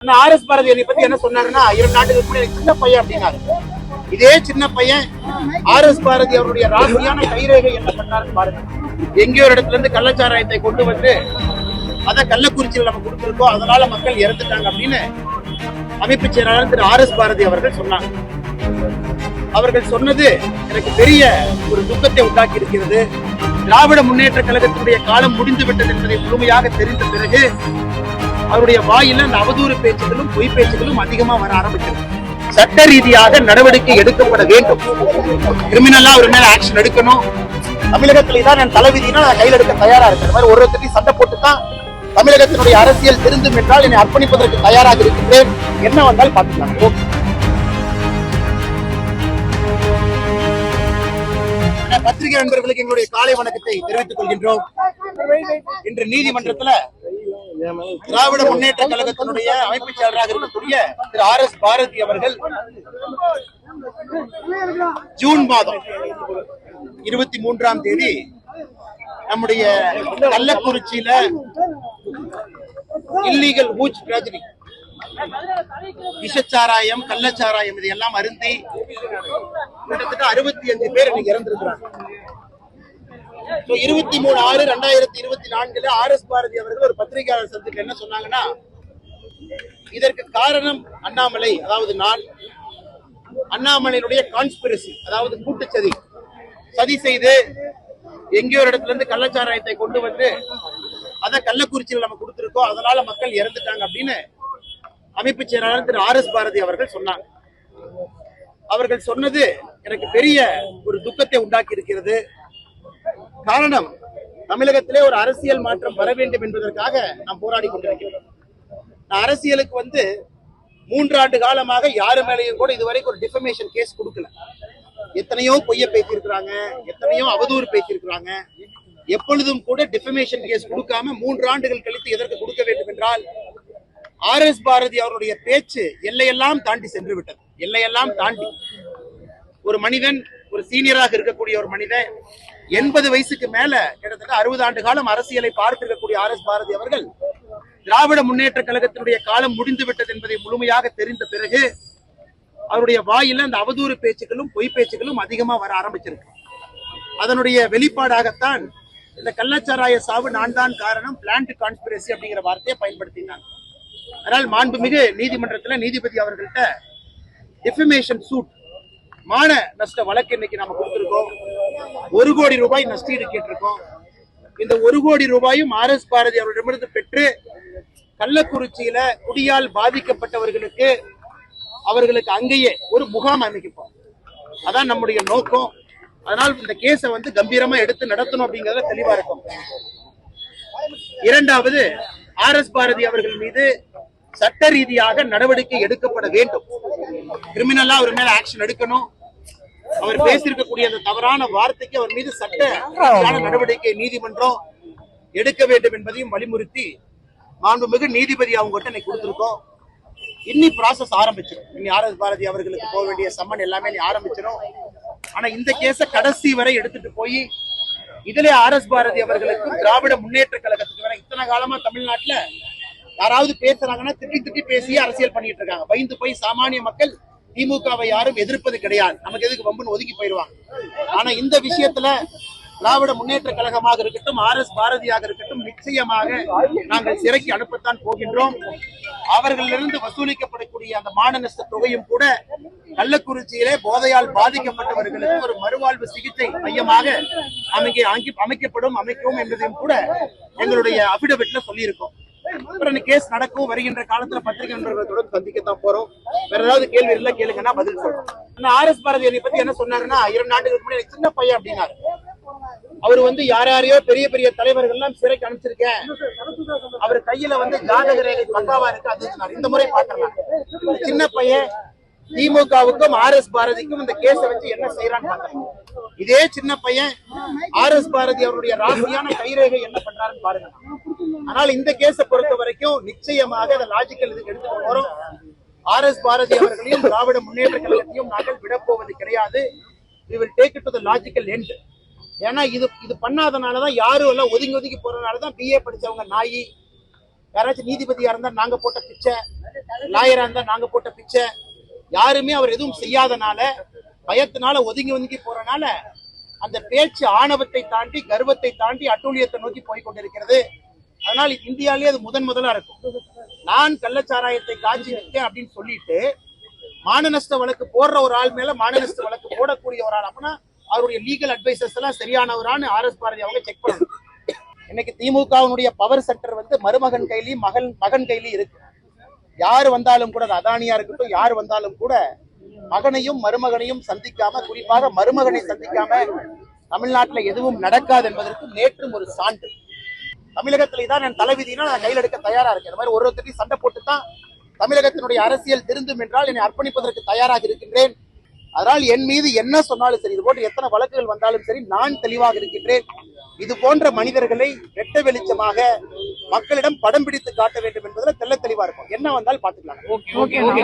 R S Bharathi என்னை பத்தி என்ன சொன்னாருன்னா இரண்டு நாட்டுக்கு முன்னாடி சின்ன பையன் அப்படின்னாரு. இதே சின்ன பையன் ஆர் எஸ் பாரதி அவருடைய ராசியான கைரேகை என்ன பண்ணாருன்னு பாருங்க. எங்கேயோ ஒரு இடத்துல இருந்து கள்ளச்சாராயத்தை கொண்டு வந்து அதை கள்ளக்குறிச்சியில் நம்ம கொடுத்திருக்கோம் அதனால மக்கள் இறந்துட்டாங்க அப்படின்னு அமைப்பு செயலாளர் திரு ஆர் எஸ் பாரதி அவர்கள் சொன்னாங்க. அவர்கள் சொன்னது எனக்கு பெரிய ஒரு துக்கத்தை உண்டாக்கி இருக்கிறது திராவிட முன்னேற்ற கழகத்தினுடைய காலம் முடிந்து விட்டது என்பதை முழுமையாக தெரிந்த பிறகு அவருடைய வாயில இந்த அவதூறு பேச்சுகளும் பொய் பேச்சுகளும் அதிகமா வர ஆரம்பிச்சிருக்கு. சட்ட ரீதியாக நடவடிக்கை எடுக்கப்பட வேண்டும். கிரிமினலா ஒரு மேல ஆக்ஷன் எடுக்கணும். தமிழகத்துல தான் என் தலைவிதினா நான் கையில் எடுக்க தயாரா இருக்கிற மாதிரி ஒரு ஒருத்தரையும் சண்டை போட்டு தான் தமிழகத்தினுடைய அரசியல் திருந்தும் என்றால் என்னை அர்ப்பணிப்பதற்கு தயாராக இருக்கின்றேன். என்ன வந்தாலும் பார்த்துக்கலாம். ஓகே. பத்திரிகை நண்பர்களுக்கு எங்களுடைய காலை வணக்கத்தை தெரிவித்துக் கொள்கின்றோம். இன்று நீதிமன்றத்துல திராவிட முன்னேற்ற கழகத்தினுடைய அமைப்பு செயலராக இருக்கக்கூடிய திரு ஆர் எஸ் பாரதி அவர்கள் ஜூன் மாதம் இருபத்தி மூன்றாம் தேதி நம்முடைய கள்ளக்குறிச்சியில இல்லீகல் ஊச் டிராஜடி விஷச்சாராயம் கள்ளச்சாராயம் இதையெல்லாம் அருந்தி கிட்டத்தட்ட அறுபத்தி அஞ்சு பேர் இன்னைக்கு இறந்திருக்கிறாங்க. இருபத்தி மூணு ஆறு ரெண்டாயிரத்தி இருபத்தி நான்குல ஆர் எஸ் பாரதி அவர்கள் ஒரு பத்திரிகையாளர் சந்திப்பில் என்ன சொன்னாங்கன்னா இதற்கு காரணம் அண்ணாமலை அதாவது நான் அண்ணாமலையினுடைய கான்ஸ்பிரசி அதாவது கூட்டுச்சதி. சதி செய்து எங்கேயோ ஒரு இடத்துல இருந்து கள்ளச்சாராயத்தை கொண்டு வந்து அத கள்ளக்குறிச்சியில் நம்ம கொடுத்துருக்கோம் அதனால மக்கள் இறந்துட்டாங்க அப்படின்னு அமைப்பு செயலாளர் திரு ஆர் எஸ் பாரதி அவர்கள் சொன்னாங்க. அவர்கள் சொன்னது எனக்கு பெரிய ஒரு துக்கத்தை உண்டாக்கி இருக்கிறது காரணம் தமிழகத்திலே ஒரு அரசியல் மாற்றம் வர வேண்டும் என்பதற்காக நாம் போராடி கொண்டிருக்கிறோம். நான் அரசியலுக்கு வந்து மூன்றாண்டு காலமாக யாரு மேலேயும் கூட இதுவரைக்கும் ஒரு டிஃபமேஷன் கேஸ் கொடுக்கல. எத்தனையோ பொய்ய பேசியிருக்கிறாங்க எத்தனையோ அவதூறு பேசியிருக்கிறாங்க. எப்பொழுதும் கூட டிஃபமேஷன் கேஸ் கொடுக்காம மூன்று ஆண்டுகள் கழித்து எதற்கு கொடுக்க வேண்டும் என்றால் ஆர் எஸ் பாரதி அவருடைய பேச்சு எல்லையெல்லாம் தாண்டி சென்று விட்டது. எல்லையெல்லாம் தாண்டி. ஒரு மனிதன் ஒரு சீனியராக இருக்கக்கூடிய ஒரு மனிதன் எண்பது வயசுக்கு மேல கிட்டத்தட்ட அறுபது ஆண்டு காலம் அரசியலை பார்த்திருக்கக்கூடிய ஆர் எஸ் பாரதி அவர்கள் திராவிட முன்னேற்ற கழகத்தினுடைய காலம் முடிந்து விட்டது என்பதை முழுமையாக தெரிந்த பிறகு அவருடைய வாயில அந்த அவதூறு பேச்சுக்களும் பொய் பேச்சுக்களும் அதிகமா வர ஆரம்பிச்சிருக்கு. அதனுடைய வெளிப்பாடாகத்தான் இந்த கள்ளச்சாராய சாவு நான் தான் காரணம் பிளான்ட் கான்ஸ்பிரசி அப்படிங்கிற வார்த்தையை பயன்படுத்தினாங்க. அதனால் மாண்புமிகு நீதிமன்றத்தில் நீதிபதி அவர்கள்ட்ட டிஃபமேஷன் சூட் மான நஷ்ட வழக்கு இன்னைக்கு நம்ம கொடுத்துருக்கோம். ஒரு கோடி ரூபாய் நஷ்டீடு கேட்டிருக்கோம். இந்த ஒரு கோடி ரூபாயும் ஆர் எஸ் பாரதி அவரிடமிருந்து பெற்று கள்ளக்குறிச்சியில குடியால் பாதிக்கப்பட்டவர்களுக்கு அவர்களுக்கு அங்கேயே ஒரு முகாம் அமைக்கப்போம். அதான் நம்முடைய நோக்கம். அதனால் இந்த கேஸை வந்து கம்பீரமா எடுத்து நடத்தணும் அப்படிங்கறத தெளிவா இருக்கும். இரண்டாவது ஆர் எஸ் பாரதி அவர்கள் மீது சட்ட ரீதியாக நடவடிக்கை எடுக்கப்பட வேண்டும். கிரிமினலா அவர் மேல ஆக்ஷன் எடுக்கணும். அவர் பேசியிருக்கக்கூடிய அந்த தவறான வார்த்தைக்கு அவர் மீது சட்ட நடவடிக்கை நீதிமன்றம் எடுக்க வேண்டும் என்பதையும் வலியுறுத்தி மாண்புமிகு நீதிபதி அவங்ககிட்ட இன்னைக்கு கொடுத்திருக்கோம். இன்னி ப்ராசஸ் ஆரம்பிச்சிடும். இன்னி ஆர் எஸ் பாரதி அவர்களுக்கு போக வேண்டிய சம்மன் எல்லாமே ஆரம்பிச்சிடும். ஆனா இந்த கேஸ கடைசி வரை எடுத்துட்டு போய் இதுல ஆர் எஸ் பாரதி அவர்களுக்கும் திராவிட முன்னேற்ற கழகத்துக்கு வேற இத்தனை காலமா தமிழ்நாட்டுல யாராவது பேசுறாங்கன்னா திட்டி திட்டி பேசி அரசியல் பண்ணிட்டு இருக்காங்க. பயந்து போய் சாமானிய மக்கள் திமுகவை யாரும் எதிர்ப்பது கிடையாது. நமக்கு எதுக்கு வம்புன்னு ஒதுக்கி போயிடுவாங்க. ஆனா இந்த விஷயத்துல திராவிட முன்னேற்ற கழகமாக இருக்கட்டும் ஆர் எஸ் பாரதியாக இருக்கட்டும் நிச்சயமாக நாங்கள் சிறைக்கு அனுப்பத்தான் போகின்றோம். அவர்களிலிருந்து வசூலிக்கப்படக்கூடிய அந்த மான தொகையும் கூட கள்ளக்குறிச்சியிலே போதையால் பாதிக்கப்பட்டவர்களுக்கு ஒரு மறுவாழ்வு சிகிச்சை மையமாக அமைக்க அமைக்கப்படும் அமைக்கவும் என்பதையும் கூட எங்களுடைய அபிடவிட்ல சொல்லியிருக்கோம். அப்புறம் கேஸ் நடக்கும் வருகின்ற காலத்துல பத்திரிகை நண்பர்களோட சந்திக்கத்தான் போறோம். வேற ஏதாவது கேள்வி இருந்தா கேளுங்கன்னா பதில் சொல்றோம். ஆனா ஆர் எஸ் பாரதி என்னை பத்தி என்ன சொன்னாருன்னா இரண்டு நாட்டுக்கு முன்னாடி எனக்கு சின்ன பையன் அப்படின்னாரு. அவர் வந்து யார் யாரையோ பெரிய பெரிய தலைவர்கள் எல்லாம் சிறைக்கு அனுப்பிச்சிருக்கேன். அவர் கையில வந்து ஜாதக ரேகை பக்காவா இருக்கு அது இந்த முறை பாக்கலாம் சின்ன பையன் திமுகவுக்கும் ஆர் எஸ் பாரதிக்கும் இந்த கேஸ வச்சு என்ன செய்யறான்னு இதே சின்ன பையன் ஆர் எஸ் பாரதி அவருடைய ராசியான கைரேகை என்ன பண்றாருன்னு பாருங்க. ஆனால் இந்த கேஸை பொறுத்த வரைக்கும் நிச்சயமாக அதை லாஜிக்கல் இதுக்கு எடுத்துட்டு போறோம். ஆர் எஸ் பாரதி அவர்களையும் திராவிட முன்னேற்ற கழகத்தையும் நாங்கள் விடப்போவது கிடையாது. We will take it to the logical end ஏன்னா இது இது பண்ணாதனாலதான் யாரும் எல்லாம் ஒதுங்கி ஒதுங்கி போறதுனாலதான் பிஏ படிச்சவங்க நாயி. யாராச்சும் நீதிபதியா இருந்தா நாங்க போட்ட பிச்சை. லாயரா இருந்தா நாங்க போட்ட பிச்சை. யாருமே அவர் எதுவும் செய்யாதனால பயத்தினால ஒதுங்கி ஒதுங்கி போறனால அந்த பேச்சு ஆணவத்தை தாண்டி கர்வத்தை தாண்டி அட்டூழியத்தை நோக்கி போய் கொண்டிருக்கிறது. அதனால் இந்தியாவிலே அது முதன் முதலா இருக்கும். நான் கள்ளச்சாராயத்தை காஞ்சி நிற்கேன் அப்படின்னு சொல்லிட்டு மானநஷ்ட வழக்கு போடுற ஒரு ஆள் மேல மானநஷ்ட வழக்கு போடக்கூடிய ஒரு ஆள். அப்படின்னா அவருடைய லீகல் அட்வைசர்ஸ் எல்லாம் சரியானவரான்னு ஆர் எஸ் பாரதி அவங்க செக் பண்ணணும். இன்னைக்கு திமுகவினுடைய பவர் சென்டர் வந்து மருமகன் கையிலையும் மகன் மகன் கையிலையும் இருக்கு. யார் வந்தாலும் கூட அதானியா இருக்கட்டும் யார் வந்தாலும் கூட மகனையும் மருமகனையும் சந்திக்காம குறிப்பாக மருமகனை சந்திக்காம தமிழ்நாட்டுல எதுவும் நடக்காது என்பதற்கு நேற்றும் ஒரு சான்று. தமிழகத்திலே இதான் என் தலைவிதினா நான் கையில் எடுக்க தயாரா இருக்கேன். இந்த மாதிரி ஒரு ஒருத்தரையும் சண்டை போட்டு தான் தமிழகத்தினுடைய அரசியல் திருந்தும் என்றால் என்னை அர்ப்பணிப்பதற்கு தயாராக இருக்கின்றேன். அதனால் என் மீது என்ன சொன்னாலும் சரி இது போன்ற எத்தனை வழக்குகள் வந்தாலும் சரி நான் தெளிவாக இருக்கின்றேன். இது போன்ற மனிதர்களை வெட்ட வெளிச்சமாக மக்களிடம் படம் பிடித்து காட்ட வேண்டும் என்பதுல தெள்ள தெளிவா இருக்கும். என்ன வந்தால் பாத்துக்கலாம் ஓகே ஓகே